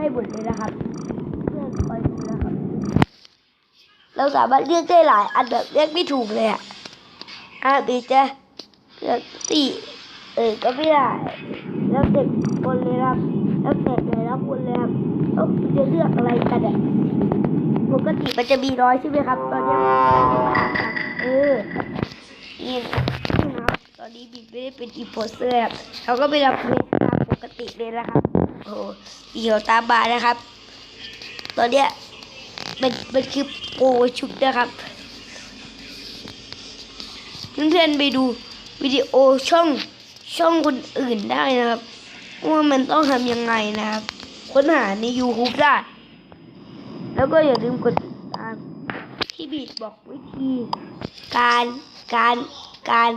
ได้หมดเลยนะครับเพื่อนคอยดูนะครับ เราสามารถเลือกได้หลาย อันแบบเลือกไม่ถูกเลยอะอะบีจะเลือกสี่เออก็ไม่ได้แล้วเด็กคนเลยครับแล้วแต่เลยแล้วคนเลยครับแล้วจะเลือกอะไรกันอะปกติมันจะมีร้อยใช่ไหมครับ ตอนนี้เออนี่นะครับตอนนี้บีไม่ได้เป็นอีโพสเตอร์ครับเขาก็ไปรับเงินตามปกติเลยนะครับโอ้ โหเดี่ยวตามบานะครับ ตอนเนี้ยมันมันคือโปรชุดนะครับเพื่อนๆไปดูวิดีโอช่องช่องคนอื่นได้นะครับว่ามันต้องทำยังไงนะครับ ค้นหาใน YouTube ได้ แล้วก็อย่าลืมกดติดตามที่บีดบอกวิธี การการการ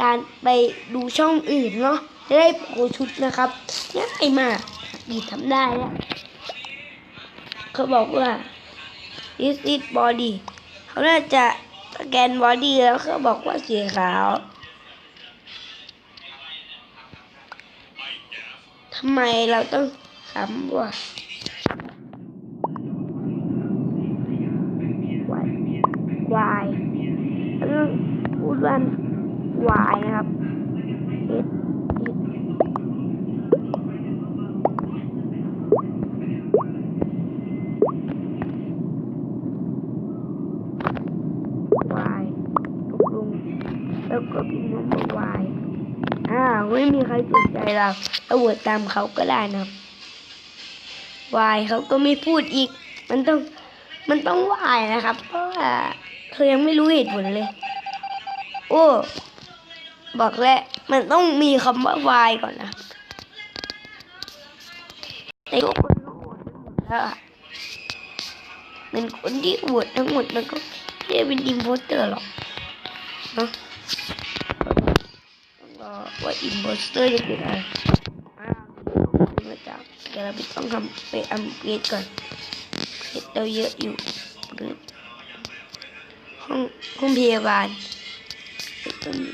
การไปดูช่องอื่นเนาะจะได้โปรชุดนะครับง่ายมาก ดทำได้แล้ว เขาบอกว่า this is body เขาน่าจะสแกนบอดี้แล้วเขาบอกว่าสีขาวทำไมเราต้องคำว่าวายแล้วต้องพูดว่าวายนะครับ S S วายตกลง แล้วก็พิมพ์ว่าวายอ่าไม่มีใครสนใจเราเราโหวตตามเขาก็ได้นะวายเขาก็ไม่พูดอีก มันต้องมันต้องวายนะครับ เพราะว่าเธอยังไม่รู้เหตุผลเลย โอ้บอกแล้วมันต้องมีคำว่าวายก่อนนะแต่ทุกคนโหวตทั้งหมดแล้วเป็นคนที่โหวตทั้งหมดมันก็ไม่ได้เป็นอิมโพสเตอร์หรอกเนาะ ต้องรอว่าอิมโพสเตอร์จะเป็นอะไรอ้าวมาจากเดี๋ยวเราไปต้องทำไปอัมเกรดก่อนเกรเราเยอะอยู่ห้องห้องพยาบาลอนนี้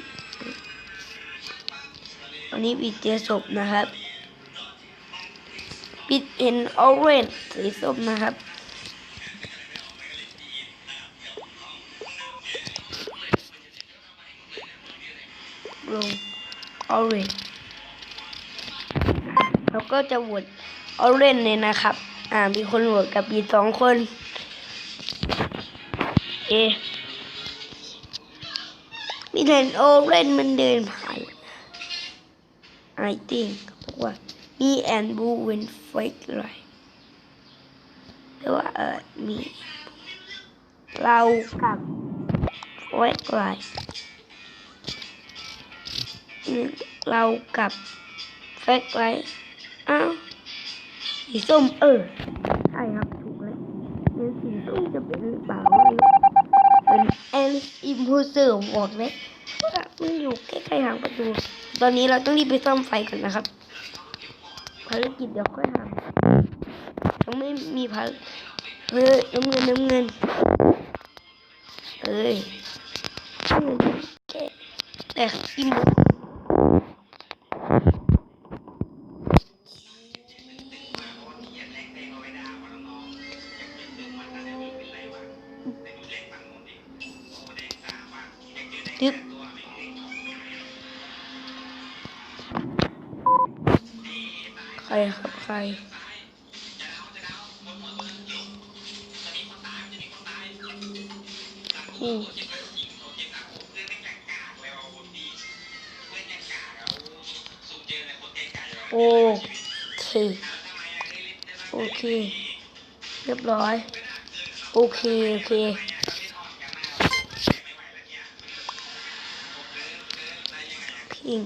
ตอนนี้ปิดเจอศพนะครับ ปิดเห็นออเรนสีส้มนะครับ ลงออเรนเราก็จะโหวตออเรนเลยนะครับ อ่า มีคนโหวตกับบีสองคน เอมีเห็นออเรนมันเดินผ่าน I think บอกว่า me and blue went fake right แต่ว่าเออมีเรากับ fake right เรากับแฟกไว้อ้าวสีส้มเออใช่ครับถูกแล้วเนี่ยสีส้มจะเป็นหรือเปล่าไม่รู้เป็นแอนอิมพูเซอร์บอกเลยว่ามันอยู่ใกล้ๆทางประตู ตอนนี้เราต้องรีบไปซ่อมไฟก่อนนะครับภารกิจเดี๋ยวค่อยทำยังไม่มีภารเฮ้ยน้ำเงินน้ำเงินเอ้ยน้ำเงินแค่แต่อิมตึ๊บใครครับใครพูดโอเค โอเค เรียบร้อย โอเค โอเค ยิง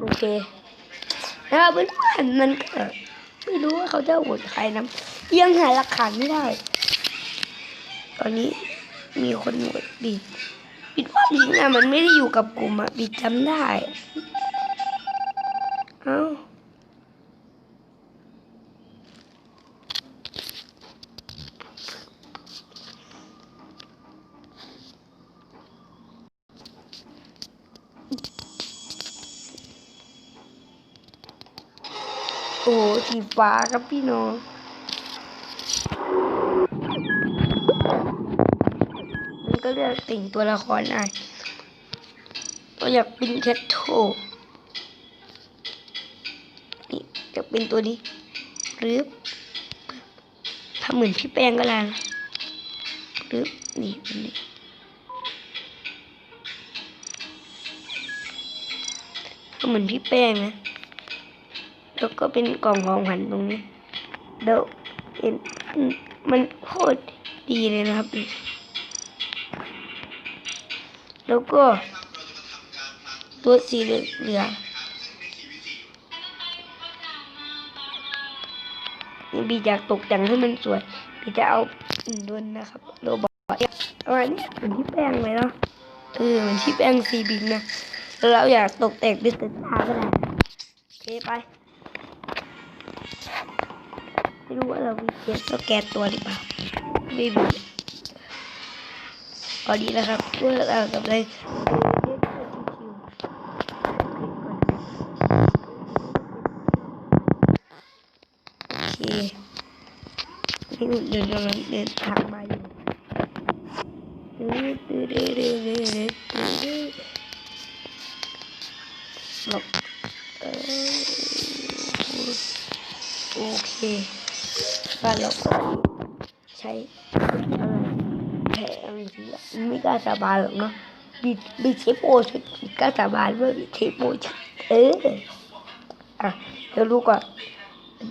โอเคนะครับเพื่อนมันก็ไม่รู้ว่าเขาจะโหวตใครนะยังหาหลักฐานไม่ได้ ตอนนี้มีคนโหวตบิดบิดว่าบิดนะมันไม่ได้อยู่กับกลุ่มอะบิดจำได้ เอ้า โอ้โหสีฟ้าครับพี่น้องมันก็เลือกติ่งตัวละครได้เราอยากเป็นแคทโทนี่จะเป็นตัวนี้หรือทำเหมือนพี่แป้งก็แล้วหรือนี่นนี้ทำเหมือนพี่แป้งนะ แล้วก็เป็นกล่องของขวัญตรงนี้เดี๋ยวเห็นมันโคตรดีเลยนะครับ แล้วก็ตัวสีเหลืองนี่บีอยากตกแต่งให้มันสวยบีจะเอาอื่นด้วยนะครับโรบอทประมาณนี้เหมือนที่แป้งเลยเนาะเออเหมือนที่แป้งซีบิงนะแล้วเราอยากตกแต่งเป็นสตาร์ก็ได้โอเคไป ไม่รู้ว่าเรามีเกสแกนตัวหรือเปล่าไม่มีตอนนี้นะครับเมื่อเรากำลังโอเคนี่เดินกำลังเดินทางมาอยู่หลบเออโอเค บ้านเราก็ใช้แผลอะไรแผงสีอะไม่กล้าสาบานหรอกเนาะบิดบิดเทปโอชุดกล้าสาบานว่าบิดเทปโอชุดเอออะเดี๋ยวรู้ก่อน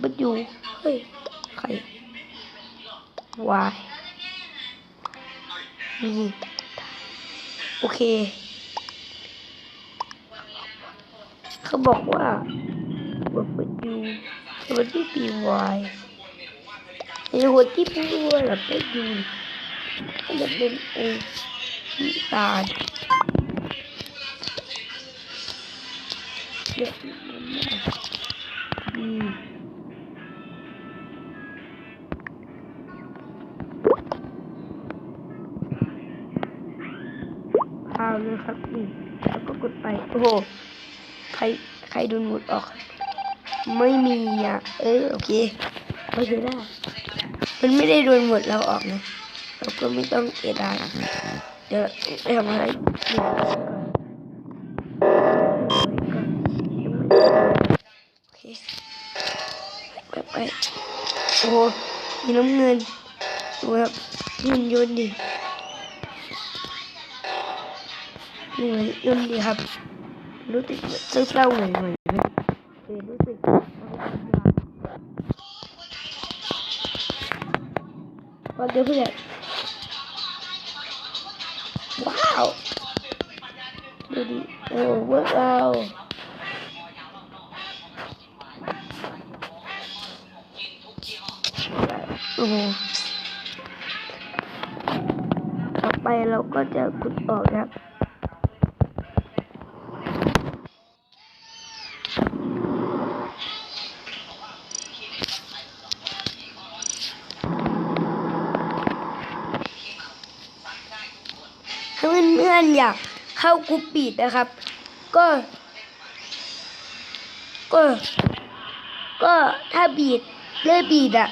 บัดยูเฮ้ยใครวายนี่โอเค เขาบอกว่าบัดยูบัดยูปีวายไอ้ หัวที่พูดว่าเราไปดูก็จะเป็นไอ้น้ำตาลเยอะมากอืมเอาเลยครับนี่แล้วก็กดไป โอ้โห ใคร ใครโดนหมดออก ไม่มีอะ เออ โอเค โอเคได้ มันไม่ได้โดนหมดเราออกนะเราก็ไม่ต้องเอดายเดี๋ยวไปทำอะไรโอเคไปไปโอ้มีน้ำเงินดูครับเงินยนต์ดิเงินยนต์ดิครับรู้สึกเศร้าๆหน่อยๆนเออรู้สึก ว่าเดี๋ยวเพื่อนว้าวดูดิโอ้เวิร์กเอาโอ้ต่อไปเราก็จะขุดออกครับ พื่อนๆอยากเข้ากรุ๊ปบีดนะครับ ก็ ก็ ก็ถ้าบีดเลื่อยบีดอะ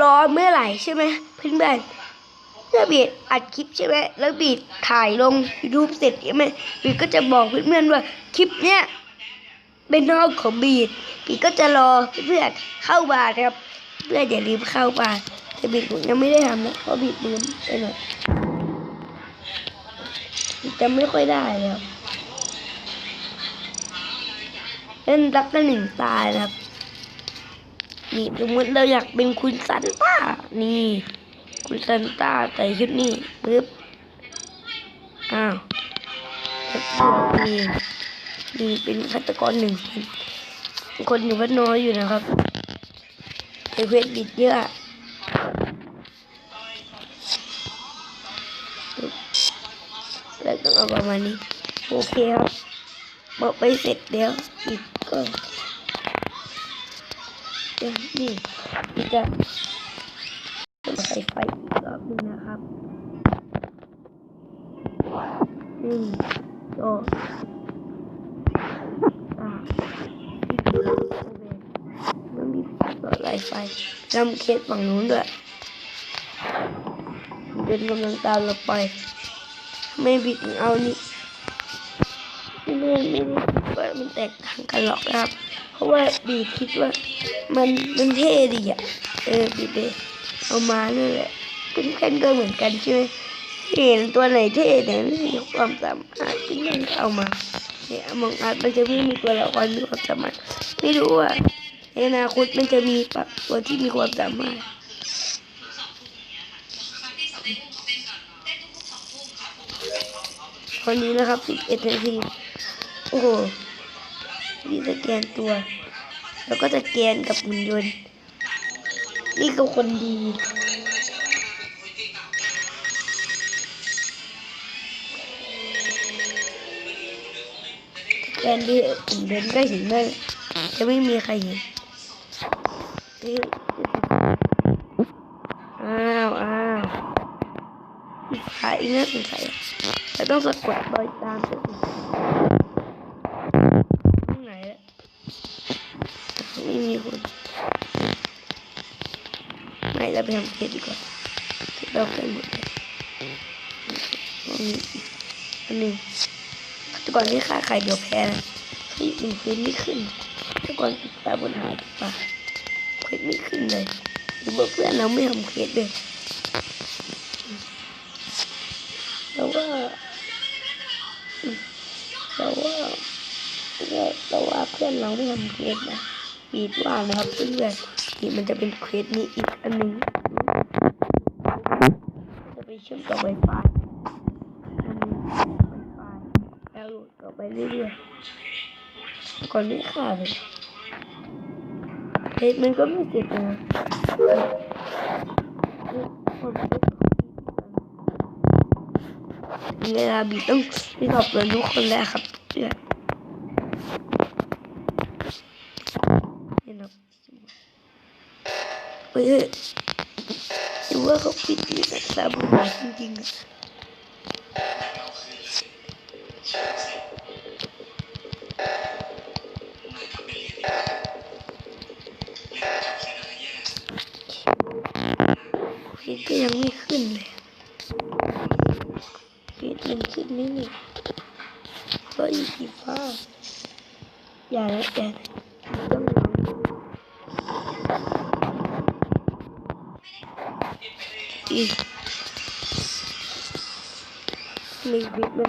รอเมื่อไหร่ใช่ไหมเพื่อนๆเมื่อบีดอัดคลิปใช่ไหมแล้วบีดถ่ายลง YouTube เสร็จใช่ไหมบีดก็จะบอกเพื่อนๆว่าคลิปเนี้ยเป็นนอกของบีดบีดก็จะรอเพื่อนๆเข้ามานครับ เพื่อนอย่าลืมเข้ามา แต่บิดผมยังไม่ได้ทำนะเพราะบิดลืมไปหน่อยจำไม่ค่อยได้แล้วเล่นรักกันหนึ่งตายนะครับ นี่สมมติเราอยากเป็นคุณซันต้า นี่ คุณซันต้าใส่ชุดนี้ปึ๊บ อ้าวนี่นี่เป็นฆาตกรหนึ่งคนอยู่บ้านน้อยอยู่นะครับเอเวทบิดเยอะ ประมาณนี้ โอเคครับบอกไปเสร็จเดี๋ยวอีกก็เดี๋ยวนี่จะใส่ไฟอีกรอบนึงนะครับหนึ่งสองอ่ามันมีต่อไลไฟนำเคสฝั่งนู้นด้วยเดินกำลังตามเราไป ไม่บิดเอานี่ไม่ไม่ไม่ได้ว่ามันแตกต่างกันหรอกนะครับ เพราะว่าบีดคิดว่ามันมันเท่ดีอะเออบีดเลยเอามาเนั่นแหละเป็นแค่นก็เหมือนกันใช่ไหมเห็นตัวไหนเท่ไหนไม่มีความสามารถที่มันก็เอามาเนี่ยมองอาจมันจะไม่มีตัวละครมีความสามารถไม่รู้ว่าในอนาคตมันจะมีปะตัวที่มีความสามารถ วันนี้นะครับ 11 นาที โอ้โหนี่สแกนตัว แล้วก็สแกนกับหุ่นยนต์ นี่ก็คนดีแกนดีหุ่นยนต์ก็เห็นได้จะไม่มีใครเห็นนี่อ้าวอ้าว อีกขายอีกน่าสงสัยเราต้องสะกดรอยตามตัวไหนอะไม่มีคนไม่เราไปทำเพจดีกว่าเราเคยหมดเลยอันนี้อันหนึ่งแต่ก่อนที่ค่าไข่เดี๋ยวแพ้นะเฮ้ยมันขึ้นไม่ขึ้นแต่ก่อนติดตาบนหาดีกว่าเควสไม่ขึ้นเลยหรือเพื่อนเราไม่ทำเควสเลย อนเราไม่ทำเควสนะบีดว่านะครับเพื่อนๆนี่มันจะเป็นเควสนี้อีกอันหนึ่งจะไปเชื่อมต่อไวไฟอันนี้ไวไฟแล้วหลดต่อไปเรื่อยๆก่อนไม่ขาดเลยเฮ้ยมันก็ไม่เสร็จนะเวลาบีต้องไปสอบสวนทุกคนแล้วครับเพื่อนเห็น ครับเฮ้ยเฮ้ยหรือว่าเขาปิดอยู่นะตาบุญมาจริงๆก็ยังไม่ขึ้นเลยเฮ้ยมันขึ้นนี่นี่ก็อีกสีฟ้าอย่านะอย่า อีกมีบิดมั